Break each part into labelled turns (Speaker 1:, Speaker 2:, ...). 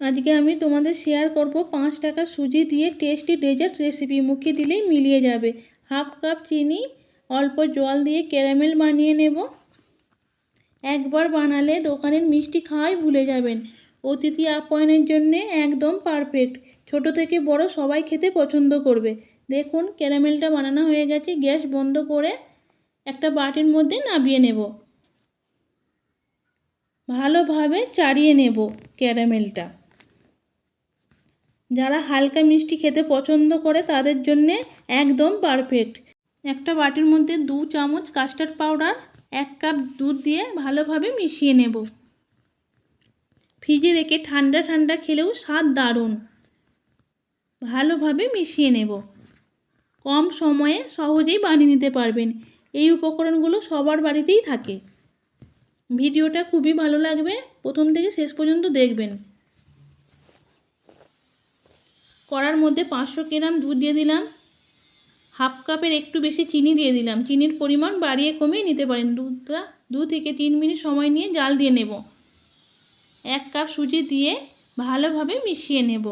Speaker 1: আজকে আমি তোমাদের শেয়ার করব পাঁচ টাকা সুজি দিয়ে টেস্টি ডেজার্ট রেসিপি মুখে দিলেই মিলিয়ে যাবে। হাফ কাপ চিনি, অল্প জল দিয়ে ক্যারামেল বানিয়ে নেব। একবার বানালে দোকানের মিষ্টি খাওয়াই ভুলে যাবেন। অতিথি আপ্যায়নের জন্যে একদম পারফেক্ট ছোট থেকে বড় সবাই খেতে পছন্দ করবে। দেখুন ক্যারামেলটা বানানো হয়ে গেছে। গ্যাস বন্ধ করে একটা বাটির মধ্যে নামিয়ে নেব। ভালোভাবে চাড়িয়ে নেব ক্যারামেলটা যারা হালকা মিষ্টি খেতে পছন্দ করে তাদের জন্যে একদম পারফেক্ট একটা বাটির মধ্যে দু চামচ কাস্টার্ড পাউডার এক কাপ দুধ দিয়ে ভালোভাবে মিশিয়ে নেব। ফ্রিজে রেখে ঠান্ডা ঠান্ডা খেলেও স্বাদ দারুণ। ভালোভাবে মিশিয়ে নেব। কম সময়ে সহজেই বানিয়ে নিতে পারবেন। এই উপকরণগুলো সবার বাড়িতেই থাকে। ভিডিওটা খুবই ভালো লাগবে। প্রথম থেকে শেষ পর্যন্ত দেখবেন। কড়ার মধ্যে পাঁচশো গ্রাম দুধ দিয়ে দিলাম। হাফ কাপের একটু বেশি চিনি দিয়ে দিলাম। চিনির পরিমাণ বাড়িয়ে কমিয়ে নিতে পারেন। দুধটা দু থেকে তিন মিনিট সময় নিয়ে জাল দিয়ে নেব। এক কাপ সুজি দিয়ে ভালোভাবে মিশিয়ে নেব।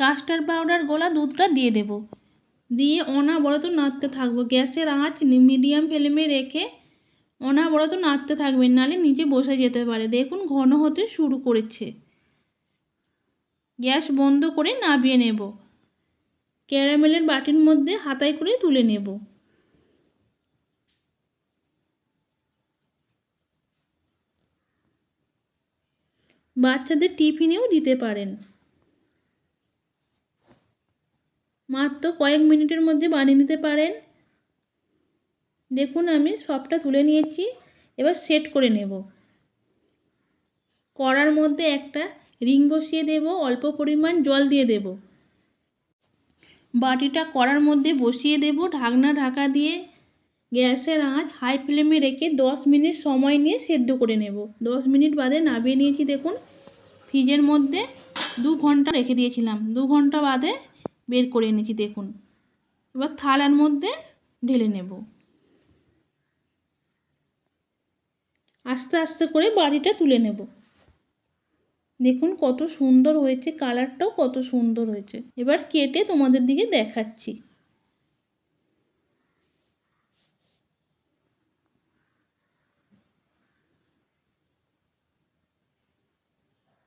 Speaker 1: কাস্টার্ড পাউডার গোলা দুধটা দিয়ে দেব। দিয়ে অনাবরত নাড়তে থাকব। গ্যাসের আঁচ মিডিয়াম ফ্লেমে রেখে অনাবরত নাড়তে থাকবেন, নালে নিচে বসে যেতে পারে। দেখুন, ঘন হতে শুরু করেছে। গ্যাস বন্ধ করে নাবিয়ে নেব। ক্যারামেলের বাটির মধ্যে হাতায় করে তুলে নেব। বাচ্চাদের টিফিনেও দিতে পারেন। মাত্র কয়েক মিনিটের মধ্যে বানিয়ে নিতে পারেন। দেখুন আমি সবটা তুলে নিয়েছি, এবার সেট করে নেব। কড়ার মধ্যে একটা রিং বসিয়ে দেব, অল্প পরিমাণ জল দিয়ে দেব। বাটিটা কড়ার মধ্যে বসিয়ে দেব, ঢাকনা ঢাকা দিয়ে গ্যাসের আঁচ হাই ফ্লেমে রেখে দশ মিনিট সময় নিয়ে সেদ্ধ করে নেব। দশ মিনিট বাদে নামিয়ে নিয়েছি দেখুন, ফ্রিজের মধ্যে দু ঘণ্টা রেখে দিয়েছিলাম। দু ঘণ্টা বাদে বের করে এনেছি দেখুন। এবার থালার মধ্যে ঢেলে নেব। আস্তে আস্তে করে বাড়িটা তুলে নেব। দেখুন কত সুন্দর হয়েছে, কালারটাও কত সুন্দর হয়েছে। এবার কেটে তোমাদের দিকে দেখাচ্ছি।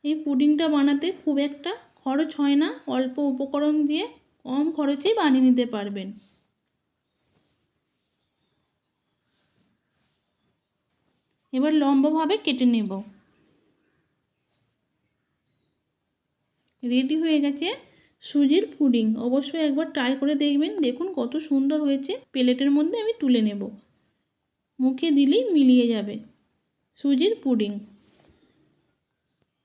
Speaker 1: এই পুডিংটা বানাতে খুব একটা খরচ হয় না, অল্প উপকরণ দিয়ে কম খরচেই বানিয়ে নিতে পারবেন। এবার লম্বাভাবে কেটে নেব। রেডি হয়ে গেছে সুজির পুডিং। অবশ্যই একবার ট্রাই করে দেখবেন। দেখুন কত সুন্দর হয়েছে। প্লেটের মধ্যে আমি তুলে নেব। মুখে দিলেই মিলিয়ে যাবে সুজির পুডিং।